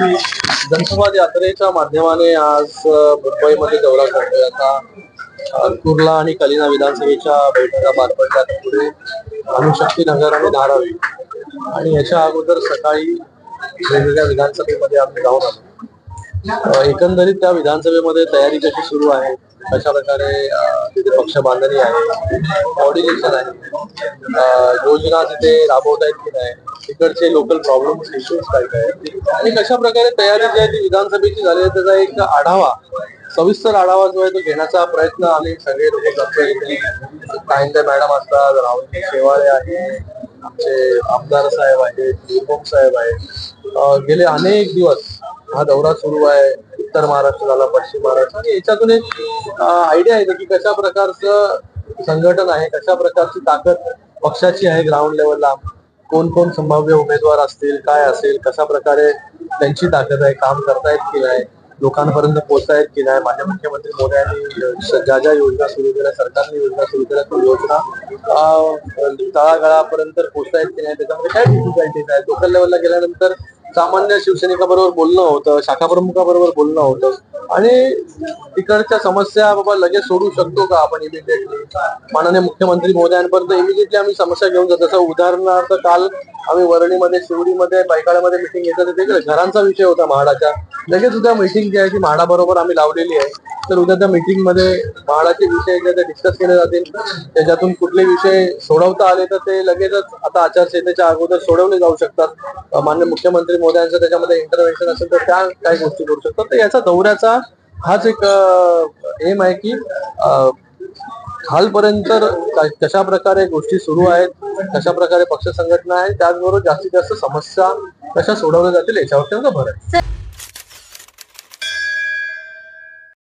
जनसंवाद यात्रेच्या माध्यमाने आज मुंबईमध्ये दौरा करतोय. आता कुर्ला आणि कलिना विधानसभेच्या बैठका पार पडल्या. पुढे अणुशक्ती नगर आणि धारावी. आणि याच्या अगोदर सकाळी वेगवेगळ्या विधानसभेमध्ये आम्ही जाऊन आलो. एकंदरीत त्या विधानसभेमध्ये तयारी कशी सुरू आहे? कशा प्रकारे तिथे पक्ष बांधणी आहे ऑर्डिनेशन आहे. योजना तिथे राबवता येत की नाही तिकडचे लोकल प्रॉब्लेम इश्यूज काय काय आहेत. आणि कशा प्रकारे तयारी जी आहे ती विधानसभेची झाली आहे त्याचा एक आढावा सविस्तर आढावा जो आहे तो घेण्याचा प्रयत्न आम्ही सगळे लोक करतो इथे. काहींचे मॅडम असतात राहुल शेवाळे आहे आमचे आमदार साहेब आहेत साहेब आहेत. गेले अनेक दिवस हा दौरा सुरू आहे. उत्तर महाराष्ट्र झाला पश्चिम महाराष्ट्र. आणि याच्यातून एक आयडिया येते की कशा प्रकारचं संघटन आहे कशा प्रकारची ताकद पक्षाची आहे ग्राउंड लेवलला कोण कोण संभाव्य उमेदवार असतील काय असेल कशा प्रकारे त्यांची ताकद आहे काम करतायत की नाही लोकांपर्यंत पोहोचतायत की नाही. माझ्या मुख्यमंत्री मोदयांनी ज्या ज्या योजना सुरू केल्या सरकारने योजना सुरू केल्या त्या योजना तळागाळापर्यंत पोहोचतायत की नाही त्याच्यामध्ये काय डिफिकल्टीज आहेत? लोकल लेवलला गेल्यानंतर सामान्य शिवसैनिकाबरोबर बोलणं होतं शाखा प्रमुखाबरोबर बोलणं होतं. आणि तिकडच्या समस्या बाबा लगेच सोडू शकतो का आपण इमिडिएटली माननीय मुख्यमंत्री महोदयांपर्यंत इमिडिएटली आम्ही समस्या घेऊन जातो. जसं उदाहरणार्थ काल आम्ही वरणीमध्ये शिवडीमध्ये बैकाळ्यामध्ये मिटिंग घेतलं. तर तिकडे घरांचा विषय होता म्हाडाच्या लगेच सुद्धा मिटिंग जी आहे ती म्हाडा बरोबर आम्ही लावलेली आहे. तर उद्या त्या मध्ये म्हाडाचे विषय डिस्कस केले जातील. त्याच्यातून कुठले विषय सोडवता आले तर ते लगेचच आता आचारसंहितेच्या अगोदर सोडवले जाऊ शकतात. मान्य मुख्यमंत्री मुख्यमंत्री मोदयांचं त्याच्यामध्ये इंटरव्हेन्शन असेल तर त्या काही गोष्टी करू शकतात. तर याचा दौऱ्याचा हाच एक एम आहे की अं, खालपर्यंत कशा प्रकारे गोष्टी सुरू आहेत कशा प्रकारे पक्ष संघटना आहे त्याचबरोबर जास्तीत जास्त समस्या कशा सोडवल्या जातील याच्यावर त्यांचा भर आहे.